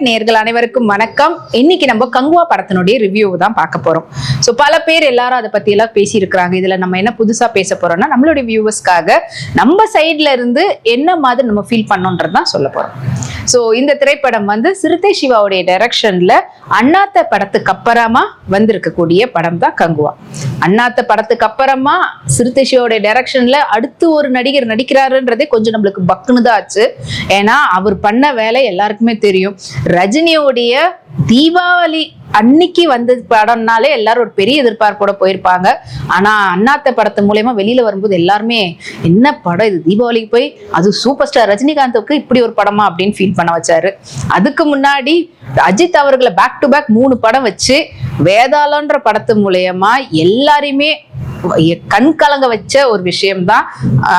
Spotlight நேர்கள் அனைவருக்கும் வணக்கம். இன்னைக்கு நம்ம கங்குவா படத்தினுடைய ரிவ்யூ தான் பார்க்க போறோம். ஸோ பல பேர் எல்லாரும் அதை பத்தி எல்லாம் பேசியிருக்கிறாங்க. இதுல நம்ம என்ன புதுசா பேச போறோம்னா நம்மளுடைய வியூவர்ஸ்க்காக நம்ம சைட்ல இருந்து என்ன மாதிரி நம்ம ஃபீல் பண்ணோன்றது தான் சொல்ல போறோம். ஸோ இந்த திரைப்படம் வந்து சிறுத்தை சிவாவுடைய டைரக்ஷன்ல அண்ணாத்த படத்துக்கு அப்புறமா வந்திருக்கக்கூடிய படம் தான் கங்குவா. அண்ணாத்த படத்துக்கு அப்புறமா சிறுத்தை சிவாவுடைய டைரக்ஷன்ல அடுத்து ஒரு நடிகர் நடிக்கிறாருன்றதே கொஞ்சம் நம்மளுக்கு பக்குன்னு தான் ஆச்சு. ஏன்னா அவர் பண்ண வேலை எல்லாருக்குமே தெரியும். ரஜினியோடைய தீபாவளி அன்னைக்கு வந்த படம்னாலே எல்லாரும் ஒரு பெரிய எதிர்பார்ப்போட போயிருப்பாங்க. ஆனா அண்ணாத்த படத்து மூலயமா வெளியில வரும்போது எல்லாருமே என்ன படம் இது? தீபாவளிக்கு போய் அது சூப்பர் ஸ்டார் ரஜினிகாந்துக்கு இப்படி ஒரு படமா? அப்படின்னு ஃபீல் பண்ண வச்சாரு. அதுக்கு முன்னாடி அஜித் அவர்களை பேக் டு பேக் மூணு படம் வச்சு வேதாளன்ற படத்து மூலயமா எல்லாரையுமே கண் கலங்க வச்ச ஒரு விஷயம் தான்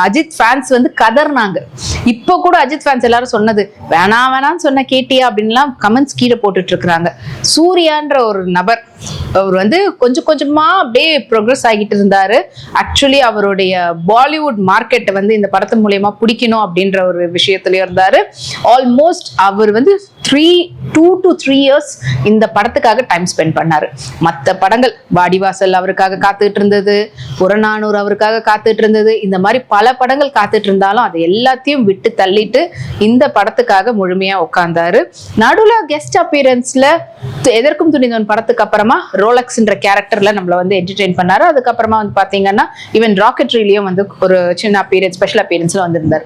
அஜித் ஃபேன்ஸ் வந்து கதர்னாங்க. இப்போ கூட அஜித் ஃபேன்ஸ் எல்லாரும் சொன்னது வேணாம் வேணாம்னு சொன்ன கேட்டியா? அப்படின்லாம் கமெண்ட்ஸ் கீழே போட்டுட்டு இருக்கிறாங்க சூர்யான்ற ஒரு நபர் அவர் வந்து கொஞ்சம் கொஞ்சமா அப்படியே ப்ரோக்ரஸ் ஆகிட்டு இருந்தாரு. ஆக்சுவலி அவருடைய பாலிவுட் மார்க்கெட்டை வந்து இந்த படத்து மூலயமா பிடிக்கணும் அப்படின்ற ஒரு விஷயத்துலயும் இருந்தாரு. ஆல்மோஸ்ட் அவர் வந்து three two to three years இந்த படத்துக்காக டைம் ஸ்பெண்ட் பண்ணாரு. மற்ற படங்கள் வாடிவாசல் அவருக்காக காத்துக்கிட்டு இருந்தது. புறநானூறு அவருக்காக காத்துட்டு இருந்தது. இந்த மாதிரி பல படங்கள் காத்துட்டு இருந்தாலும் அது எல்லாத்தையும் விட்டு தள்ளிட்டு இந்த படத்துக்காக முழுமையா உட்கார்ந்தாரு நடுவில் கெஸ்ட் அப்பியரன்ஸ்ல எதற்கும் துணிந்தவன் படத்துக்கு அப்புறமா ரோலக்ஸ்ன்ற கேரக்டர்ல நம்மள வந்து என்டர்டெயின் பண்ணாரு. அதுக்கப்புறமா வந்து பாத்தீங்கன்னா ஈவன் ராக்கெட்ரிலையும் வந்து ஒரு சின்ன அப்பியரன்ஸ் ஸ்பெஷல் அப்பியரன்ஸ்ல வந்திருந்தார்.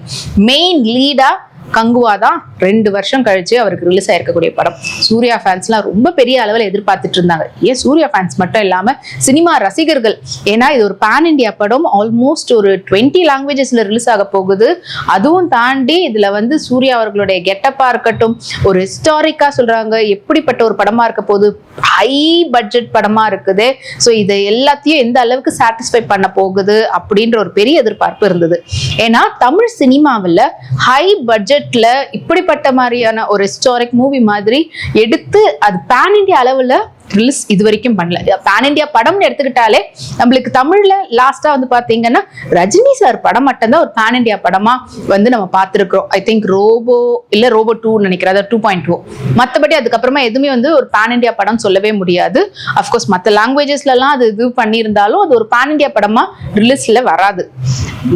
மெயின் லீடா கங்குவா தான் ரெண்டு வருஷம் கழிச்சு அவருக்கு ரிலீஸ் ஆயிருக்கக்கூடிய படம். சூர்யா ஃபேன்ஸ்லாம் ரொம்ப பெரிய அளவில் எதிர்பார்த்துட்டு இருந்தாங்க. ஏன் சூர்யா ஃபேன்ஸ் மட்டும் இல்லாமல் சினிமா ரசிகர்கள். ஏன்னா இது ஒரு பேன் இண்டியா படம். ஆல்மோஸ்ட் ஒரு டுவெண்ட்டி லாங்குவேஜஸ்ல ரிலீஸ் ஆக போகுது. அதுவும் தாண்டி இதுல வந்து சூர்யா அவர்களுடைய கெட்டப்பா இருக்கட்டும் ஒரு ஹிஸ்டாரிக்கா சொல்றாங்க. எப்படிப்பட்ட ஒரு படமா இருக்க போகுது? ஹை பட்ஜெட் படமா இருக்குது. ஸோ இதை எல்லாத்தையும் எந்த அளவுக்கு சாட்டிஸ்ஃபை பண்ண போகுது? அப்படின்ற ஒரு பெரிய எதிர்பார்ப்பு இருந்தது. ஏன்னா தமிழ் சினிமாவில் ஹை பட்ஜெட் பட்ஜெட்ல இப்படிப்பட்ட மாதிரியான ஒரு ஹிஸ்டாரிக் மூவி மாதிரி எடுத்து அது பேன் இண்டியா அளவில் ரிலீஸ் இது வரைக்கும் பண்ணல. பேன் இண்டியா படம்னு எடுத்துக்கிட்டாலே நம்மளுக்கு தமிழ்ல லாஸ்டா வந்து பாத்தீங்கன்னா ரஜினி சார் படம் மட்டும்தான் ஒரு பேன் இண்டியா படமா வந்து நம்ம பார்த்துருக்கோம் ஐ திங்க் ரோபோ இல்ல ரோபோ டூ நினைக்கிறேன். அதாவது டூ பாயிண்ட் டூ மற்றபடி அதுக்கப்புறமா எதுவுமே வந்து ஒரு பேன் இண்டியா படம் சொல்லவே முடியாது. அஃப்கோர்ஸ் மற்ற லாங்குவேஜஸ்லாம் அது இது பண்ணியிருந்தாலும் அது ஒரு பேன் இண்டியா படமா ரிலீஸ்ல வராது.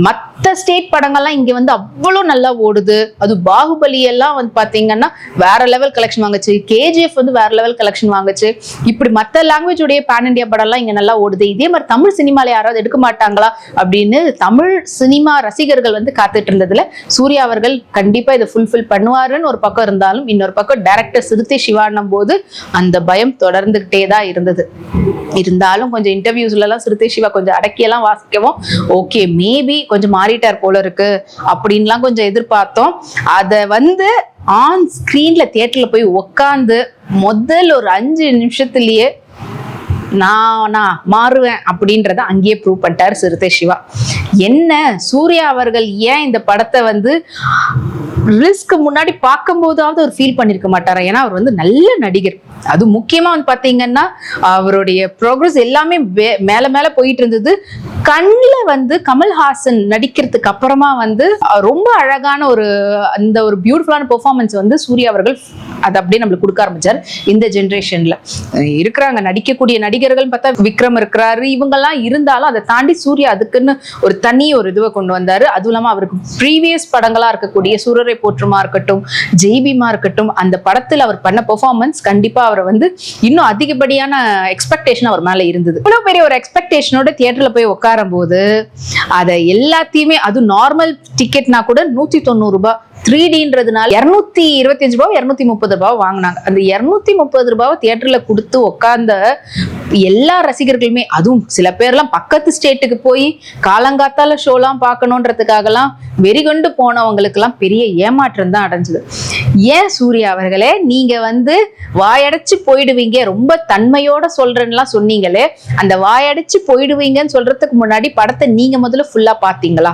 மற்ற ஸ்டேட் படங்கள்லாம் இங்க வந்து அவ்வளோ நல்லா ஓடுது. அது பாகுபலி எல்லாம் வந்து பாத்தீங்கன்னா வேற லெவல் கலெக்ஷன் வாங்குச்சு. கேஜிஎஃப் வந்து வேற லெவல் கலெக்ஷன் வாங்குச்சு. இப்படி மற்ற லாங்குவேஜ் உடைய பேன் இண்டியா படம்லாம் இங்கே நல்லா ஓடுது. இதே மாதிரி தமிழ் சினிமாவில் யாராவது எடுக்க மாட்டாங்களா அப்படின்னு தமிழ் சினிமா ரசிகர்கள் வந்து காத்துட்டு இருந்ததுல சூர்யா அவர்கள் கண்டிப்பாக இதை ஃபுல்ஃபில் பண்ணுவாருன்னு ஒரு பக்கம் இருந்தாலும் இன்னொரு பக்கம் டேரக்டர் சிறுத்தை சிவான்னும் போது அந்த பயம் தொடர்ந்துகிட்டே தான் இருந்தது. இருந்தாலும் கொஞ்சம் இன்டர்வியூஸ்லலாம் சிறுத்தை சிவா கொஞ்சம் அடக்கியெல்லாம் வாசிக்கவும் ஓகே மேபி கொஞ்சம் மாறிட்டார் போல இருக்கு அப்படின்லாம் கொஞ்சம் எதிர்பார்த்தோம். அதை வந்து ஆன் ஸ்க்ரீனில் தியேட்டர்ல போய் உக்காந்து முதல் ஒரு அஞ்சு நிமிஷத்துலயே நான் நான் மாறுவேன் அப்படின்றத அங்கேயே ப்ரூவ் பண்ணிட்டார் சிறுத்தை சிவா. என்ன? சூர்யா அவர்கள் ஏன் இந்த படத்தை வந்து ரிஸ்க்கு முன்னாடி பார்க்கும்போதாவது அவர் ஃபீல் பண்ணிருக்க மாட்டாரா? ஏன்னா அவர் வந்து நல்ல நடிகர். அது முக்கியமா வந்து பாத்தீங்கன்னா அவருடைய ப்ரோக்ரஸ் எல்லாமே வே- மேல மேல போயிட்டு இருந்தது. கண்ணில் வந்து கமல்ஹாசன் நடிக்கிறதுக்கு அப்புறமா வந்து ரொம்ப அழகான ஒரு அந்த ஒரு பியூட்டிஃபுல்லான பெர்ஃபார்மன்ஸ் வந்து சூர்யா அவர்கள் அதை அப்படியே நம்மளுக்கு கொடுக்க ஆரம்பிச்சார். இந்த ஜென்ரேஷன்ல இருக்கிறாங்க நடிக்கக்கூடிய நடிகர்கள் பார்த்தா விக்ரம் இருக்கிறாரு. இவங்கெல்லாம் இருந்தாலும் அதை தாண்டி சூர்யா அதுக்குன்னு ஒரு தனி ஒரு இதுவை கொண்டு வந்தாரு. அதுவும் இல்லாமல் அவருக்கு ப்ரீவியஸ் படங்களா இருக்கக்கூடிய சூரரை போற்றுமா இருக்கட்டும் ஜெய்பிமா இருக்கட்டும் அந்த படத்தில் அவர் பண்ண பெர்ஃபார்மன்ஸ் கண்டிப்பா அவரை வந்து இன்னும் அதிகப்படியான எக்ஸ்பெக்டேஷன் அவர் மேல இருந்தது. இவ்வளவு பெரிய ஒரு எக்ஸ்பெக்டேஷனோட தியேட்டர்ல போய் உட்காரும் போது அதை எல்லாத்தையுமே அது நார்மல் டிக்கெட்னா கூட நூத்தி தொண்ணூறு ரூபாய் த்ரீ டின்றதுனால இரநூத்தி இருபத்தஞ்சு ரூபாய் இரநூத்தி முப்பது ரூபாய் வாங்கினாங்க. அந்த இரநூத்தி முப்பது ரூபாவை தியேட்டர்ல கொடுத்து உட்கார்ந்த எல்லா ரசிகர்களுமே அதுவும் சில பேர்லாம் பக்கத்து ஸ்டேட்டுக்கு போய் காலங்காத்தால ஷோலாம் பார்க்கணுன்றதுக்காகலாம் வெறிகொண்டு போனவங்களுக்கெல்லாம் பெரிய ஏமாற்றம் தான் அடைஞ்சது. ஏன் சூர்யா அவர்களே நீங்க வந்து வாயடைச்சு போயிடுவீங்க ரொம்ப தன்மையோட சொல்றேன்னுலாம் சொன்னீங்களே அந்த வாயடைச்சு போயிடுவீங்கன்னு சொல்றதுக்கு முன்னாடி படத்தை நீங்க முதல்ல ஃபுல்லா பாத்தீங்களா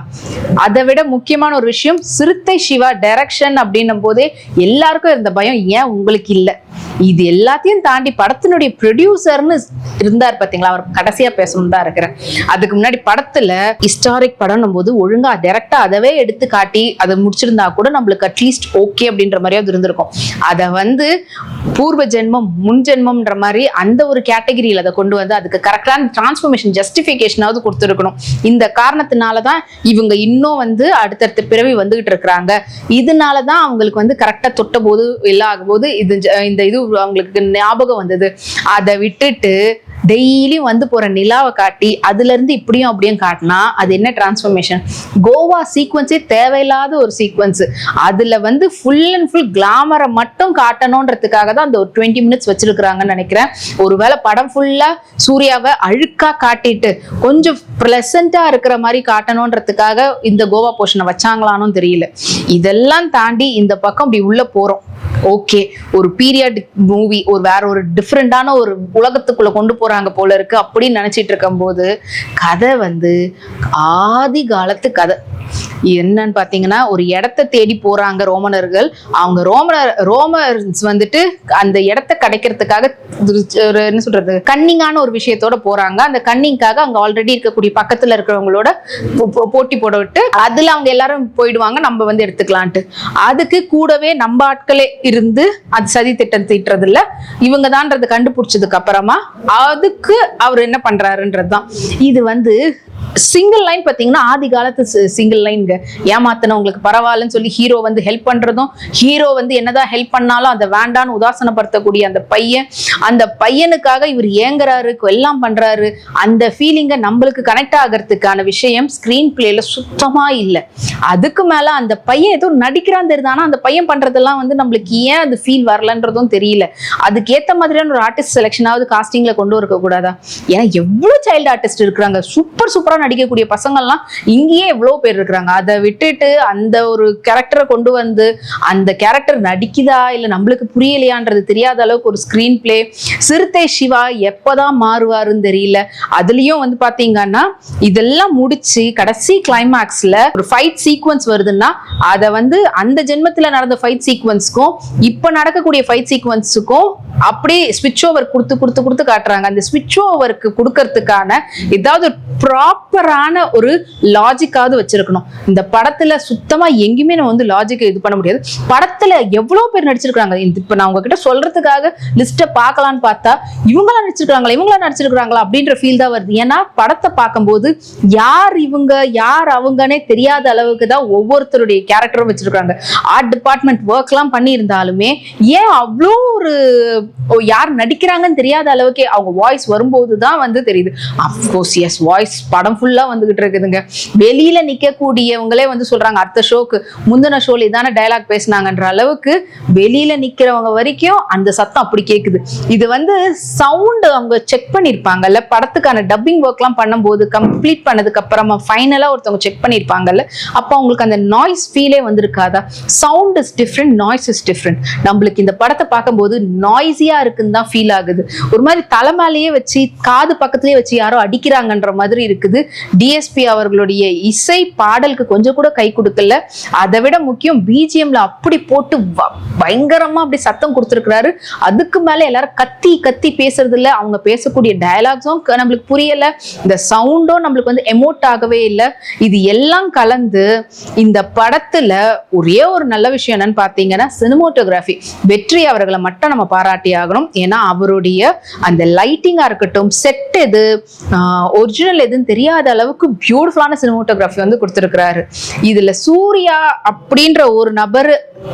அதை விட முக்கியமான ஒரு விஷயம் சிறுத்தை சிவா டைரக்ஷன் அப்படின்னும் போதே எல்லாருக்கும் இருந்த பயம் ஏன் உங்களுக்கு இல்லை? இது எல்லாத்தையும் தாண்டி படத்தினுடைய ப்ரொடியூசர்னு இருந்தார் பார்த்தீங்களா அவர் கடைசியா பேசணும் தான் இருக்கிறேன். அதுக்கு முன்னாடி படத்துல ஹிஸ்டாரிக் படம் போது ஒழுங்கா டைரக்டா அதவே எடுத்து காட்டி அதை முடிச்சிருந்தா கூட நம்மளுக்கு அட்லீஸ்ட் ஓகே அப்படின்ற மாதிரியாவது இருந்திருக்கும். அதை வந்து பூர்வ ஜென்மம் முன் ஜென்மம்ன்ற மாதிரி அந்த ஒரு கேட்டகரியில் அதை கொண்டு வந்து அதுக்கு கரெக்டான டிரான்ஸ்ஃபர்மேஷன் ஜஸ்டிஃபிகேஷனாவது கொடுத்துருக்கணும். இந்த காரணத்தினால தான் இவங்க இன்னும் வந்து அடுத்தடுத்த பிறவி வந்துகிட்டு இருக்கிறாங்க. இதனால தான் அவங்களுக்கு வந்து கரெக்டாக தொட்ட போது எல்லாம் ஆகும்போது இது ஜ- இந்த இது அவங்களுக்கு ஞாபகம் வந்தது. அதை விட்டுட்டு டெய்லியும் வந்து போற நிலாவை காட்டி அதுல இருந்து இப்படியும் அப்படியும் காட்டினா அது என்ன டிரான்ஸ்ஃபர்மேஷன் கோவா சீக்வன்ஸே தேவையில்லாத ஒரு சீக்வன்ஸ் அதுல வந்து ஃபுல் அண்ட் ஃபுல் கிளாமரை மட்டும் காட்டணுன்றதுக்காக தான் அந்த ஒரு டுவெண்ட்டி மினிட்ஸ் வச்சிருக்கிறாங்கன்னு நினைக்கிறேன். ஒருவேளை படம் ஃபுல்லா சூர்யாவை அழுக்கா காட்டிட்டு கொஞ்சம் ப்ளசண்டா இருக்கிற மாதிரி காட்டணுன்றதுக்காக இந்த கோவா போர்ஷனை வச்சாங்களானும் தெரியல. இதெல்லாம் தாண்டி இந்த பக்கம் இப்படி உள்ள போறோம். ஓகே ஒரு பீரியட் மூவி ஒரு வேற ஒரு டிஃப்ரெண்டான ஒரு உலகத்துக்குள்ள கொண்டு போறாங்க போல இருக்கு அப்படின்னு நினைச்சிட்டு இருக்கும் போது கதை வந்து ஆதி காலத்து கதை. என்னன்னு பாத்தீங்கன்னா ஒரு இடத்த தேடி போறாங்க ரோமனர்கள். அவங்க ரோமனர் ரோமர்ஸ் வந்துட்டு அந்த இடத்த கிடைக்கிறதுக்காக ஒரு என்ன சொல்றது கன்னிங்கான ஒரு விஷயத்தோட போறாங்க. அந்த கன்னிங்காக அங்க ஆல்ரெடி இருக்கக்கூடிய பக்கத்துல இருக்கிறவங்களோட போட்டி போட விட்டு அதுல அவங்க எல்லாரும் போயிடுவாங்க நம்ம வந்து எடுத்துக்கலான்ட்டு. அதுக்கு கூடவே நம்ம ஆட்களே இருந்து அது சதி திட்டம் தீட்டுறது இல்ல இவங்க தான்றது கண்டுபிடிச்சதுக்கு அப்புறமா அதுக்கு அவர் என்ன பண்றாருன்றதுதான். இது வந்து சிங்கிள் லைன் பார்த்தீங்கன்னா ஆதி காலத்து சிங்கிள் லைன்ங்க ஏமாத்தினவங்களுக்கு பரவாயில்லன்னு சொல்லி ஹீரோ வந்து ஹெல்ப் பண்ணுறதும் ஹீரோ வந்து என்னதான் ஹெல்ப் பண்ணாலும் அதை வேண்டான்னு உதாசனப்படுத்தக்கூடிய அந்த பையன் அந்த பையனுக்காக இவர் ஏங்குறாரு எல்லாம் பண்ணுறாரு அந்த ஃபீலிங்கை நம்மளுக்கு கனெக்ட் ஆகிறதுக்கான விஷயம் ஸ்க்ரீன் பிளேல சுத்தமாக இல்லை. அதுக்கு மேலே அந்த பையன் ஏதோ நடிக்கிறான் தெரியுது ஆனால் அந்த பையன் பண்ணுறதெல்லாம் வந்து நம்மளுக்கு ஏன் அது ஃபீல் வரலன்றதும் தெரியல. அதுக்கேற்ற மாதிரியான ஒரு ஆர்டிஸ்ட் செலெக்ஷனாவது காஸ்டிங்கில் கொண்டு வரக்கூடாதா? ஏன்னா எவ்வளோ சைல்டு ஆர்டிஸ்ட் இருக்கிறாங்க. சூப்பர் சூப்பராக நடிக்கக்கூடிய பசங்கள்லாம் இங்கேயே எவ்வளோ பேர் இருக்கிறாங்க? அதை விட்டுட்டு அந்த ஒரு கேரக்டரை கொண்டு வந்து அந்த கேரக்டர் நடிக்குதா? இல்லை நம்மளுக்கு புரியலையான்றது தெரியாத அளவுக்கு ஒரு ஸ்க்ரீன் பிளே சிறுத்தை சிவா எப்போதான் மாறுவாருன்னு தெரியல. அதுலேயும் வந்து பார்த்தீங்கன்னா இதெல்லாம் முடிச்சு கடைசி கிளைமேக்ஸில் ஒரு ஃபைட் சீக்வன்ஸ் வருதுன்னா அதை வந்து அந்த ஜென்மத்தில் நடந்த ஃபைட் சீக்வன்ஸ்க்கும் இப்போ நடக்கக்கூடிய ஃபைட் சீக்வன்ஸுக்கும் அப்படியே ஸ்விட்ச் ஓவர் கொடுத்து கொடுத்து கொடுத்து காட்டுறாங்க. அந்த ஸ்விட்ச் ஓவருக்கு கொடுக்கறதுக்கான ஏதாவது ப்ராப்பரான ஒரு லாஜிக்காவது வச்சிருக்கணும். இந்த படத்துல சுத்தமா எங்கேயுமே நம்ம வந்து லாஜிக்கை இது பண்ண முடியாது. படத்துல எவ்வளவு பேர் நடிச்சிருக்காங்க இப்ப நான் உங்ககிட்ட சொல்றதுக்காக லிஸ்ட்டை பார்க்கலான்னு பார்த்தா இவங்களா நடிச்சிருக்காங்களா இவங்களா நடிச்சிருக்காங்களா அப்படின்ற ஃபீல் தான் வருது. ஏன்னா படத்தை பார்க்கும்போது யார் இவங்க யார் அவங்கன்னே தெரியாத அளவுக்கு தான் ஒவ்வொருத்தருடைய கேரக்டரும் வச்சிருக்காங்க ஆர்ட் டிபார்ட்மெண்ட் ஒர்க்லாம் பண்ணியிருந்தாலுமே ஏன் அவ்வளோ ஒரு யார் நடிக்கிறாங்கன்னு தெரியாத அளவுக்கு அவங்க வாய்ஸ் வரும்போது தான் வந்து தெரியுது. அஃப்கோர்ஸ் எஸ் வாய்ஸ் படம் ஃபுல்லா வந்துகிட்டு இருக்குதுங்க. வெளியில நிக்கக்கூடியவங்களே வந்து சொல்றாங்க அடுத்த ஷோக்கு முந்தின ஷோல இதான டயலாக் பேசினாங்கன்ற அளவுக்கு வெளியில நிக்கிறவங்க வரைக்கும் அந்த சத்தம் அப்படி கேக்குது. இது வந்து சவுண்ட் அவங்க செக் பண்ணிருப்பாங்கல்ல படத்துக்கான டப்பிங் ஒர்க்லாம் பண்ணும்போது கம்ப்ளீட் பண்ணதுக்கு அப்புறமா ஃபைனலா ஒருத்தவங்க செக் பண்ணிருப்பாங்கல்ல அப்போ அவங்களுக்கு அந்த நாய்ஸ் ஃபீலே வந்திருக்காதா? Sound is different noise is different நம்மளுக்கு இந்த படத்தை பார்க்கும்போது நாய்ஸியா இருக்குன்னு தான் ஃபீல் ஆகுது. ஒரு மாதிரி தலைமையிலேயே வச்சு காது பக்கத்துலயே வச்சு யாரோ அடிக்கிறாங்கன்ற மாதிரி இருக்குது. டிஎஸ்பி அவர்களுடைய இசை பாடலுக்கு கொஞ்சம் கூட கை கொடுக்கல. அதை விட முக்கியம் பிஜிஎம்ல அப்படி போட்டு வ- பயங்கரமா அப்படி சத்தம் கொடுத்துருக்கிறாரு. அதுக்கு மேல எல்லாரும் கத்தி கத்தி பேசுறது இல்ல அவங்க பேசக்கூடிய டயலாக்ஸும் நம்மளுக்கு புரியல. இந்த சவுண்டும் நம்மளுக்கு வந்து எமோட் ஆகவே இல்லை. இது எல்லாம் கலந்து இந்த படத்துல ஒரே ஒரு நல்ல விஷயம் என்னன்னு பார்த்தீங்கன்னா சினிமோட்டோகிராஃபி வெற்றி அவர்களை மட்டும் நம்ம பாராட்டி ஆகணும். ஏன்னா அவருடைய அந்த லைட்டிங்கா இருக்கட்டும் செட் எது ஒரிஜினல் எதுன்னு தெரியாது அளவுக்கு பியூட்டிஃபுல்லான சினிமோட்டோகிராஃபி வந்து கொடுத்துருக்கிறாரு. இதுல சூர்யா அப்படின்ற ஒரு நபர்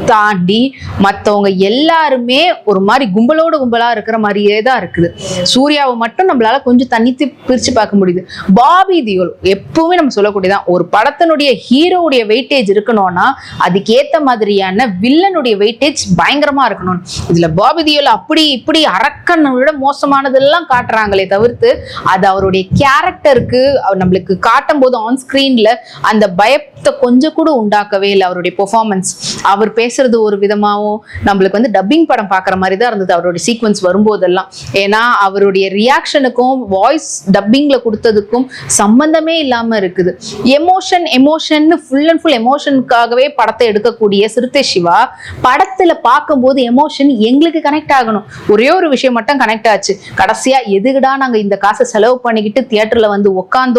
தாண்டி மற்றவங்க எல்லாருமே ஒரு மாதிரி கும்பலோட கும்பலா இருக்கிற மாதிரியே தான் இருக்குது. சூர்யாவை மட்டும் நம்மளால கொஞ்சம் தனித்து பிரிச்சு பார்க்க முடியுது. பாபி தியோல் எப்பவுமே நம்ம சொல்லக்கூடியதான். ஒரு படத்தினுடைய ஹீரோவுடைய வெயிட்டேஜ் இருக்கணும்னா அதுக்கேத்த மாதிரியான வில்லனுடைய வெயிட்டேஜ் பயங்கரமா இருக்கணும். இதுல பாபி தியோல் அப்படி இப்படி அரக்கனை விட மோசமானதெல்லாம் காட்டுறாங்களே தவிர்த்து அது அவருடைய கேரக்டருக்கு நம்மளுக்கு காட்டும் போது ஆன் ஸ்கிரீன்ல அந்த பயத்தை கொஞ்சம் கூட உண்டாக்கவே இல்லை அவருடைய பெர்ஃபார்மன்ஸ் அவர் பேசுறது ஒரு விதமாகவும் நம்மளுக்கு வந்து டப்பிங் படம் பார்க்குற மாதிரி தான் இருந்தது அவருடைய சீக்வன்ஸ் வரும்போதெல்லாம். ஏன்னா அவருடைய ரியாக்ஷனுக்கும் வாய்ஸ் டப்பிங்ல கொடுத்ததுக்கும் சம்பந்தமே இல்லாம இருக்குது. Emotion emotion full and full எமோஷனுக்காகவே படத்தை எடுக்கக்கூடிய சிறுத்தை சிவா படத்துல பார்க்கும்போது எமோஷன் எங்களுக்கு கனெக்ட் ஆகணும். ஒரே ஒரு விஷயம் மட்டும் கனெக்ட் ஆச்சு. கடைசியா எதுக்குடா நாங்க இந்த காசை செலவு பண்ணிக்கிட்டு தியேட்டர்ல வந்து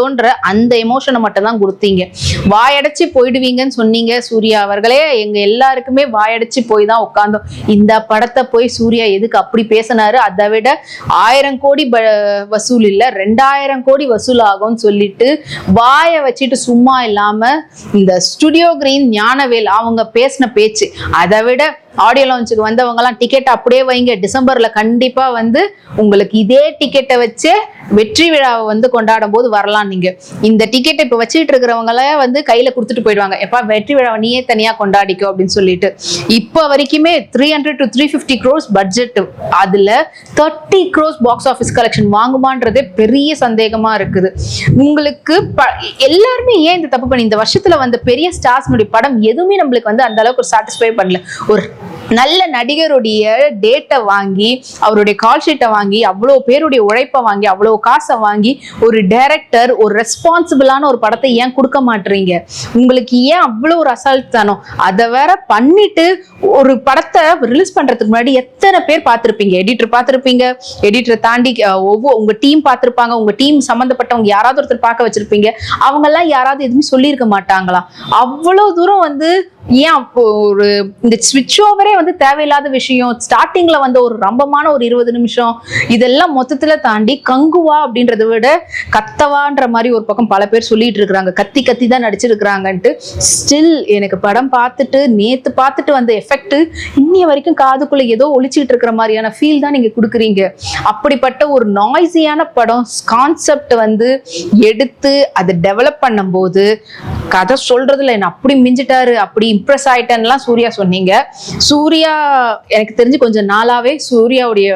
தோன்ற அந்த எமோஷனை மட்டும் தான் கொடுத்தீங்க. வாயடைச்சு போயிடுவீங்கன்னு சொன்னீங்க சூர்யா அவர்களே. எங்க எல்லாருக்குமே வாயடைச்சு போய் தான் உட்காந்தோம் இந்த படத்தை போய் சூர்யா எதுக்கு அப்படி பேசினாரு? அதை விட ஆயிரம் கோடி ப- வசூல் இல்ல ரெண்டாயிரம் கோடி வசூல் ஆகும்னு சொல்லிட்டு வாயை வச்சுட்டு சும்மா இல்லாம இந்த ஸ்டுடியோ கிரீன் ஞானவேல் அவங்க பேசின பேச்சு அதை விட ஆடியோ லான்ச்சுக்கு வந்தவங்கலாம் டிக்கெட் அப்படியே வைங்க. டிசம்பர்ல கண்டிப்பா வந்து உங்களுக்கு இதே டிக்கெட்டை வச்சு வெற்றி விழாவை வந்து கொண்டாடும் போது வரலாம் நீங்க. இந்த டிக்கெட்டை இப்ப வச்சுட்டு இருக்கிறவங்கள வந்து கையில கொடுத்துட்டு போயிடுவாங்க. எப்பா வெற்றி விழாவை நீயே தனியா கொண்டாடிக்கோ அப்படின்னு சொல்லிட்டு. இப்போ வரைக்குமே three hundred to three fifty crores budget அதுல thirty crores box office collection வாங்குமான்றதே பெரிய சந்தேகமா இருக்குது. உங்களுக்கு ப- எல்லாருமே ஏன் இந்த தப்பு பண்ணி இந்த வருஷத்துல வந்த பெரிய ஸ்டார்ஸ்னுடைய படம் எதுவுமே நம்மளுக்கு வந்து அந்த அளவுக்கு ஒரு சாட்டிஸ்ஃபை பண்ணல. ஒரு நல்ல நடிகருடைய டேட்டை வாங்கி அவருடைய கால் ஷீட்டை வாங்கி அவ்வளோ பேருடைய உழைப்பை வாங்கி அவ்வளோ காசை வாங்கி ஒரு டைரக்டர் ஒரு ரெஸ்பான்சிபிளான ஒரு படத்தை ஏன் கொடுக்க மாட்டீங்க உங்களுக்கு ஏன் அவ்வளோ ஒரு அசால்ட் தானோ? அதை வேற பண்ணிட்டு ஒரு படத்தை ரிலீஸ் பண்றதுக்கு முன்னாடி எத்தனை பேர் பார்த்துருப்பீங்க? எடிட்டர் பார்த்துருப்பீங்க? எடிட்டரை தாண்டி ஒவ்வொரு உங்க டீம் பார்த்துருப்பாங்க. உங்க டீம் சம்மந்தப்பட்டவங்க யாராவது ஒருத்தர் பார்க்க வச்சிருப்பீங்க. அவங்கெல்லாம் யாராவது எதுவுமே சொல்லியிருக்க மாட்டாங்களா? அவ்வளோ தூரம் வந்து ஏன் அப்போ ஒரு இந்த ஸ்விட்ச் ஓவரே வந்து தேவையில்லாத விஷயம் ஸ்டார்டிங்ல வந்த ஒரு ரம்பமான ஒரு இருபது நிமிஷம் இதெல்லாம் மொத்தத்துல தாண்டி கங்குவா அப்படின்றத விட கத்தவான்ற மாதிரி ஒரு பக்கம் பல பேர் சொல்லிட்டு இருக்கிறாங்க. கத்தி கத்தி தான் நடிச்சிருக்கிறாங்கன்ட்டு. ஸ்டில் எனக்கு படம் பார்த்துட்டு நேத்து பார்த்துட்டு வந்த எஃபெக்ட் இன்னைய வரைக்கும் காதுக்குள்ள ஏதோ ஒழிச்சுட்டு இருக்கிற மாதிரியான ஃபீல் தான் நீங்க கொடுக்குறீங்க. அப்படிப்பட்ட ஒரு நாய்ஸியான படம் கான்செப்ட் வந்து எடுத்து அதை டெவலப் பண்ணும்போது கதை சொல்றதுல என்ன அப்படி மிஞ்சிட்டாரு அப்படி இம்ப்ரெஸ் ஆயிட்டேன்லாம் சூர்யா சொன்னீங்க. சூர்யா எனக்கு தெரிஞ்சு கொஞ்சம் நாளாவே சூர்யாவுடைய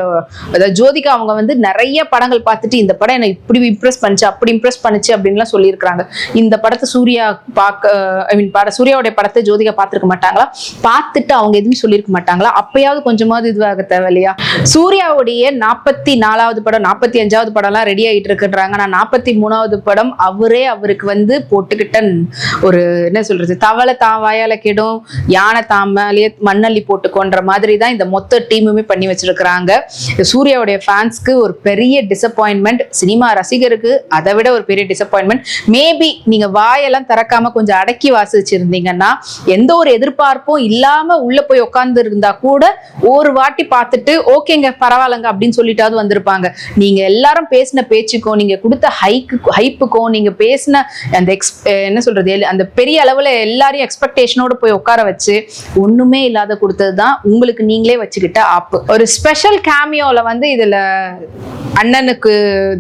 அதாவது ஜோதிகா அவங்க வந்து நிறைய படங்கள் பார்த்துட்டு இந்த படம் என்னை இப்படி இம்ப்ரெஸ் பண்ணுச்சு அப்படி இம்ப்ரெஸ் பண்ணுச்சு அப்படின்லாம் சொல்லியிருக்கிறாங்க. இந்த படத்தை சூர்யா பார்க்க ஐ மீன் பட சூர்யாவுடைய படத்தை ஜோதிகா பார்த்துருக்க மாட்டாங்களா? பார்த்துட்டு அவங்க எதுவும் சொல்லியிருக்க மாட்டாங்களா? அப்பயாவது கொஞ்சமாவது இதுவாக தேவை இல்லையா? சூர்யாவுடைய நாற்பத்தி நாலாவது படம் நாற்பத்தி அஞ்சாவது படம்லாம் ரெடி ஆகிட்டு இருக்குன்றாங்க. நான் நாற்பத்தி மூணாவது படம் அவரே அவருக்கு வந்து போட்டுக்கிட்ட ஒரு என்ன சொல்றது தவளை தான் வாயால கெடும் யானை தாமலையே மண்ணள்ளி போட்டுக்கோன்ற மாதிரி தான் இந்த மொத்த டீமுமே பண்ணி வச்சிருக்கிறாங்க. சூர்யாவுடைய ஃபேன்ஸ்க்கு ஒரு பெரிய டிசப்பாயின்மெண்ட் சினிமா ரசிகருக்கு அதை விட ஒரு பெரிய டிசப்பாயின்மெண்ட் மேபி நீங்க வாயெல்லாம் திறக்காம கொஞ்சம் அடக்கி வாசிச்சிருந்தீங்கன்னா எந்த ஒரு எதிர்பார்ப்பும் இல்லாம உள்ள போய் உட்கார்ந்து இருந்தா கூட ஒரு வாட்டி பார்த்துட்டு ஓகேங்க பரவாயில்லங்க அப்படின்னு சொல்லிட்டாவது வந்திருப்பாங்க. நீங்க எல்லாரும் பேசின பேச்சுக்கும் நீங்க கொடுத்த ஹைக்கு ஹைப்புக்கும் நீங்க பேசின அந்த எக்ஸ் என்ன சொல்றது அந்த பெரிய அளவுல எல்லாரையும் எக்ஸ்பெக்டேஷனோட போய் உட்கார வச்சு ஒண்ணுமே இல்லாத கொடுத்தது தான் உங்களுக்கு நீங்களே வச்சுக்கிட்ட ஆப்பு ஒரு ஸ்பெஷல் கேமியோல வந்து இதுல அண்ணனுக்கு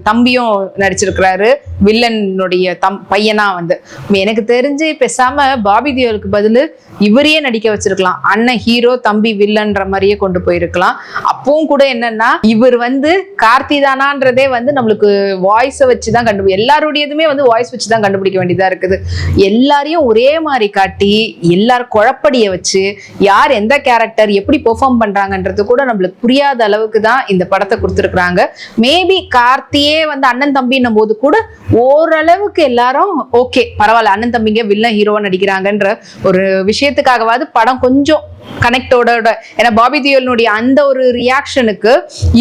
தம்பியும் நடிச்சிருக்கிறாரு. வில்லனுடைய தம் பையனா வந்து. எனக்கு தெரிஞ்சு பேசாம பாபி தியோலுக்கு பதிலு இவரையே நடிக்க வச்சிருக்கலாம். அண்ணன் ஹீரோ தம்பி வில்லன்ற மாதிரியே கொண்டு போயிருக்கலாம். அப்பவும் கூட என்னன்னா இவர் வந்து கார்த்தி தானான்றதே வந்து நம்மளுக்கு வாய்ஸை வச்சு தான் கண்டுபிடி எல்லாருடையதுமே வந்து வாய்ஸ் வச்சு தான் கண்டுபிடிக்க வேண்டியதா இருக்குது. எல்லாரையும் ஒரே மாதிரி காட்டி எல்லாரும் குழப்படிய வச்சு யார் எந்த கேரக்டர் எப்படி பெர்ஃபார்ம் பண்றாங்கன்றது கூட நம்மளுக்கு புரியாத அளவுக்கு தான் இந்த படத்தை கொடுத்துருக்குறாங்க. மேபி கார்த்தியே வந்து அண்ணன் தம்பின்னும் போது கூட ஓரளவுக்கு எல்லாரும் ஓகே பரவாயில்ல அண்ணன் தம்பிங்க வில்லன் ஹீரோவா நடிக்கிறாங்கன்ற ஒரு விஷயத்துக்காகவாது படம் கொஞ்சம் கனெக்டோட ஏன்னா பாபி தியோலினுடைய அந்த ஒரு ரியாக்ஷனுக்கு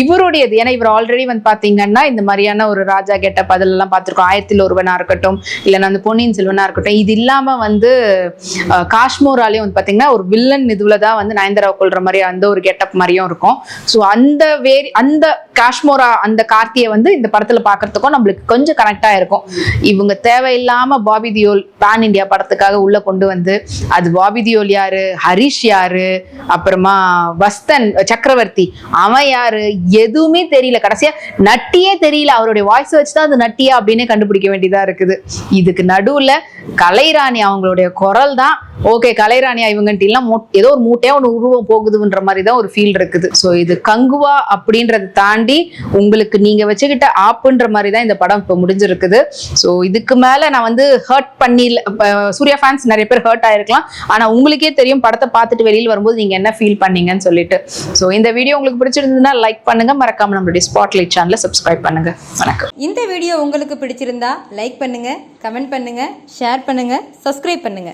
இவருடையது. ஏன்னா இவர் ஆல்ரெடி வந்து பாத்தீங்கன்னா இந்த மாதிரியான ஒரு ராஜா கெட்டப் அதெல்லாம் பார்த்திருக்கோம் ஆயிரத்தில் ஒருவனா இருக்கட்டும் இல்லைன்னா அந்த பொன்னியின் செல்வனா இருக்கட்டும். இது இல்லாம வந்து காஷ்மோராலையும் வந்து பாத்தீங்கன்னா ஒரு வில்லன் இதுல தான் வந்து நயன்தாராவை கொள்ற மாதிரி அந்த ஒரு கெட்டப் மாதிரியும் இருக்கும். ஸோ அந்த வேரி அந்த காஷ்மோரா அந்த கார்த்தியை வந்து இந்த படத்துல பார்க்கறதுக்கும் நம்மளுக்கு கொஞ்சம் கனெக்டா இருக்கும். இவங்க தேவையில்லாம பாபி தியோல் பேன் இந்தியா படத்துக்காக உள்ள கொண்டு வந்து அது பாபி தியோல் யாரு? ஹரிஷ் யாரு? யாரு? அப்புறமா வஸ்தன் சக்கரவர்த்தி. அவன் யாரு? எதுவுமே தெரியல. கடைசியா நட்டியே தெரியல. அவருடைய வாய்ஸ் வச்சு தான் அது நட்டியா அப்படின்னே கண்டுபிடிக்க வேண்டியதா இருக்குது. இதுக்கு நடுவுல கலைராணி அவங்களுடைய குரல் தான். ஓகே கலைராணியா இவங்கன்ட்டிலாம் ஏதோ ஒரு மூட்டையா ஒன்று உருவம் போகுதுன்ற மாதிரி தான் ஒரு ஃபீல் இருக்குது. ஸோ இது கங்குவா அப்படின்றத தாண்டி உங்களுக்கு நீங்க வச்சுக்கிட்ட ஆப்புன்ற மாதிரி தான் இந்த படம் இப்போ முடிஞ்சிருக்குது. ஸோ இதுக்கு மேல நான் வந்து ஹர்ட் பண்ணி சூர்யா ஃபேன்ஸ் நிறைய பேர் ஹர்ட் ஆயிருக்கலாம். ஆனா உங்களுக்கே தெரியும் படத்தை பார்த்துட்டு வெளியில வரும்போது நீங்க என்ன ஃபீல் பண்ணீங்கன்னு சொல்லிட்டு. ஸோ இந்த வீடியோ உங்களுக்கு பிடிச்சிருந்ததுன்னா லைக் பண்ணுங்க. மறக்காம நம்மளுடைய ஸ்பாட்லைட் சேனலை சப்ஸ்கிரைப் பண்ணுங்க. வணக்கம். இந்த வீடியோ உங்களுக்கு பிடிச்சிருந்தா லைக் பண்ணுங்க கமெண்ட் பண்ணுங்க ஷேர் பண்ணுங்க சப்ஸ்கிரைப் பண்ணுங்க.